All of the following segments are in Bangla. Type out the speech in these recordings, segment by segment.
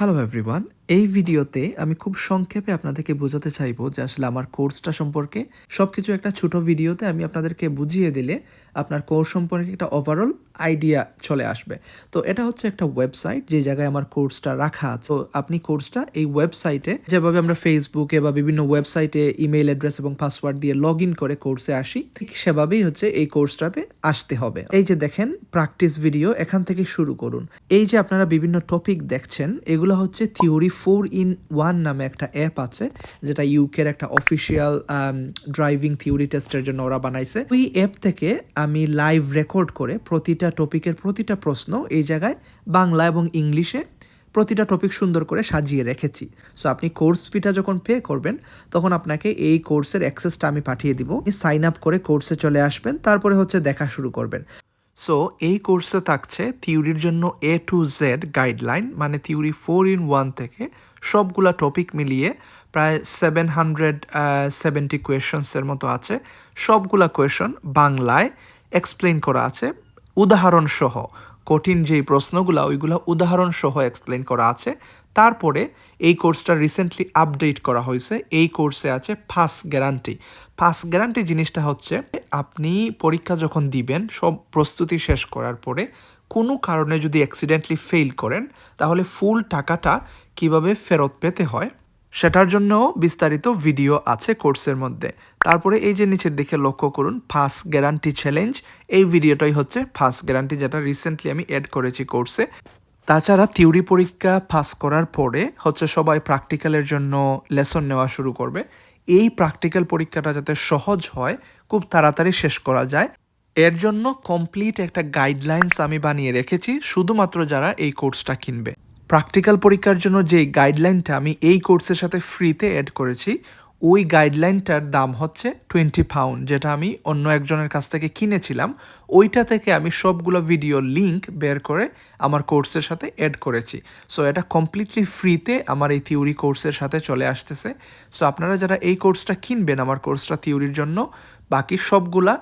হ্যালো এভরিওয়ান এই ভিডিওতে আমি খুব সংক্ষেপে আপনাদেরকে বোঝাতে চাইব যে আসলে আমার কোর্সটা সম্পর্কে। সব কিছু একটা ছোট ভিডিওতে আমি আপনাদেরকে বুঝিয়ে দিলে আপনার কোর্স সম্পর্কে একটা ওভারঅল আইডিয়া চলে আসবে। তো এটা হচ্ছে একটা ওয়েবসাইট যে জায়গায় আমার কোর্সটা রাখা তো আপনি কোর্সটা এই ওয়েবসাইটে যেভাবে আমরা ফেসবুকে বা বিভিন্ন ওয়েবসাইটে ইমেল অ্যাড্রেস এবং পাসওয়ার্ড দিয়ে লগ ইন করে কোর্সে আসি, ঠিক সেভাবেই হচ্ছে এই কোর্সটাতে আসতে হবে। এই যে দেখেন প্র্যাকটিস ভিডিও এখান থেকে শুরু করুন। এই যে আপনারা বিভিন্ন টপিক দেখছেন, এগুলো হচ্ছে থিওরি ফোর ইন ওয়ান নামে একটা অ্যাপ আছে, যেটা ইউকের একটা অফিসিয়াল ড্রাইভিং থিওরি টেস্টের জন্য ওরা বানাইছে। ওই অ্যাপ থেকে আমি লাইভ রেকর্ড করে প্রতিটা টপিকের প্রতিটা প্রশ্ন এই জায়গায় বাংলা এবং ইংলিশে প্রতিটা টপিক সুন্দর করে সাজিয়ে রেখেছি। সো আপনি কোর্স ফিটা যখন পে করবেন, তখন আপনাকে এই কোর্সের অ্যাক্সেসটা আমি পাঠিয়ে দিব। সাইন আপ করে কোর্সে চলে আসবেন, তারপরে হচ্ছে দেখা শুরু করবেন। সো এই কোর্সে থাকছে থিওরির জন্য এ টু জেড গাইডলাইন মানে থিওরি ফোর ইন ওয়ান থেকে সবগুলা টপিক মিলিয়ে প্রায় সেভেন হান্ড্রেড সেভেন্টি কোয়েশনসের মতো আছে। সবগুলা কোয়েশন বাংলায় এক্সপ্লেন করা আছে। উদাহরণ সহ কঠিন যেই প্রশ্নগুলো, ওইগুলো উদাহরণ সহ এক্সপ্লেন করা আছে। তারপরে এই কোর্সটা রিসেন্টলি আপডেট করা হয়েছে। এই কোর্সে আছে ফার্স্ট গ্যারান্টি ফার্স্ট গ্যারান্টি জিনিসটা হচ্ছে, আপনি পরীক্ষা যখন দিবেন, সব প্রস্তুতি শেষ করার পরে কোনো কারণে যদি অ্যাক্সিডেন্টলি ফেল করেন, তাহলে ফুল টাকাটা কীভাবে ফেরত পেতে হয়? সেটার জন্য বিস্তারিত ভিডিও আছে কোর্সের মধ্যে। তারপরে এই যে নিচের দিকে লক্ষ্য করুন, ফার্স্ট গ্যারান্টি চ্যালেঞ্জ, এই ভিডিওটাই হচ্ছে ফার্স্ট গ্যারান্টি যেটা রিসেন্টলি আমি অ্যাড করেছি কোর্সে। তাছাড়া থিওরি পরীক্ষা পাস করার পরে হচ্ছে সবাই প্র্যাকটিক্যালের জন্য লেসন নেওয়া শুরু করবে। এই প্র্যাকটিক্যাল পরীক্ষাটা যাতে সহজ হয়, খুব তাড়াতাড়ি শেষ করা যায়। এর জন্য কমপ্লিট একটা গাইডলাইন্স আমি বানিয়ে রেখেছি, শুধুমাত্র যারা এই কোর্সটা কিনবে। প্র্যাকটিক্যাল পরীক্ষার জন্য যে গাইডলাইনটা আমি এই কোর্সের সাথে ফ্রিতে অ্যাড করেছি, ওই গাইডলাইনটার দাম হচ্ছে টোয়েন্টি পাউন্ড যেটা আমি অন্য একজনের কাছ থেকে কিনেছিলাম। ওইটা থেকে আমি সবগুলো ভিডিও লিঙ্ক বের করে আমার কোর্সের সাথে অ্যাড করেছি। সো এটা কমপ্লিটলি ফ্রিতে আমার এই থিওরি কোর্সের সাথে চলে আসতেছে। সো আপনারা যারা এই কোর্সটা কিনবেন, আমার কোর্সটা থিওরির জন্য, বাকি সবগুলা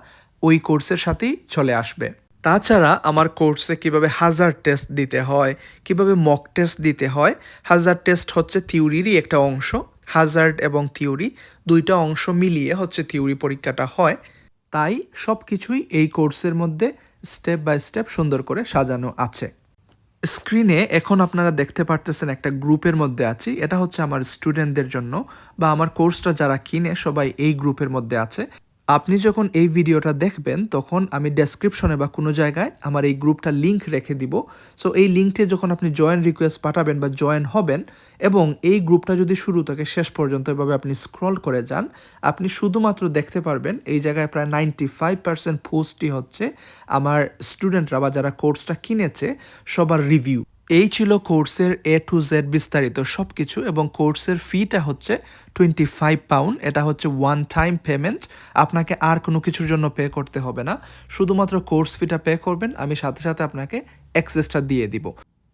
ওই কোর্সের সাথেই চলে আসবে। তাছাড়া আমার কোর্সে কীভাবে হাজার টেস্ট দিতে হয়, কীভাবে মক টেস্ট দিতে হয়, হাজার টেস্ট হচ্ছে থিওরিরই একটা অংশ, হাজার্ড এবং থিওরি দুইটা অংশ মিলিয়ে হচ্ছে থিওরি পরীক্ষাটা হয়। তাই সব কিছুই এই কোর্সের মধ্যে স্টেপ বাই স্টেপ সুন্দর করে সাজানো আছে। স্ক্রিনে এখন আপনারা দেখতে পারতেছেন একটা গ্রুপের মধ্যে আছি, এটা হচ্ছে আমার স্টুডেন্টদের জন্য বা আমার কোর্সটা যারা কিনে সবাই এই গ্রুপের মধ্যে আছে। আপনি যখন এই ভিডিওটা দেখবেন, তখন আমি ডেসক্রিপশনে বা কোনো জায়গায় আমার এই গ্রুপটা লিঙ্ক রেখে দিব। সো এই লিঙ্কটে যখন আপনি জয়েন রিকোয়েস্ট পাঠাবেন বা জয়েন হবেন এবং এই গ্রুপটা যদি শুরু থেকে শেষ পর্যন্ত এভাবে আপনি স্ক্রল করে যান, আপনি শুধুমাত্র দেখতে পারবেন এই জায়গায় প্রায় নাইনটি ফাইভ পার্সেন্ট পোস্টই হচ্ছে আমার স্টুডেন্টরা বা যারা কোর্সটা কিনেছে, সবার রিভিউ এই ছিল কোর্সের এ টু জেড বিস্তারিত সব কিছু এবং কোর্সের ফিটা হচ্ছে টোয়েন্টি ফাইভ পাউন্ড এটা হচ্ছে ওয়ান টাইম পেমেন্ট আপনাকে আর কোনো কিছুর জন্য পে করতে হবে না। শুধুমাত্র কোর্স ফিটা পে করবেন। আমি সাথে সাথে আপনাকে অ্যাক্সেসটা দিয়ে দিব।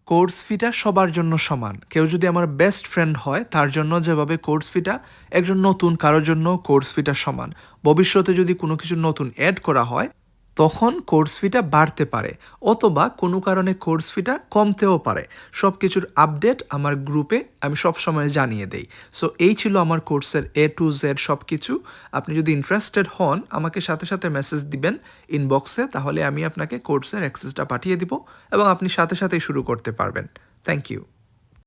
কোর্স ফিটা সবার জন্য সমান। কেউ যদি আমার বেস্ট ফ্রেন্ড হয়, তার জন্য যেভাবে কোর্স ফিটা, একজন নতুন, কারোর জন্য কোর্স ফিটা সমান। ভবিষ্যতে যদি কোনো কিছু নতুন অ্যাড করা হয় তখন কোর্স ফিটা বাড়তে পারে, অথবা কোনো কারণে কোর্স ফিটা কমতেও পারে। সব কিছুর আপডেট আমার গ্রুপে আমি সব সময় জানিয়ে দেই। সো এই ছিল আমার কোর্সের এ টু জেড সব কিছু আপনি যদি ইন্টারেস্টেড হন, আমাকে সাথে সাথে মেসেজ দিবেন ইনবক্সে তাহলে আমি আপনাকে কোর্সের অ্যাক্সেসটা পাঠিয়ে দিব এবং আপনি সাথে সাথেই শুরু করতে পারবেন। Thank you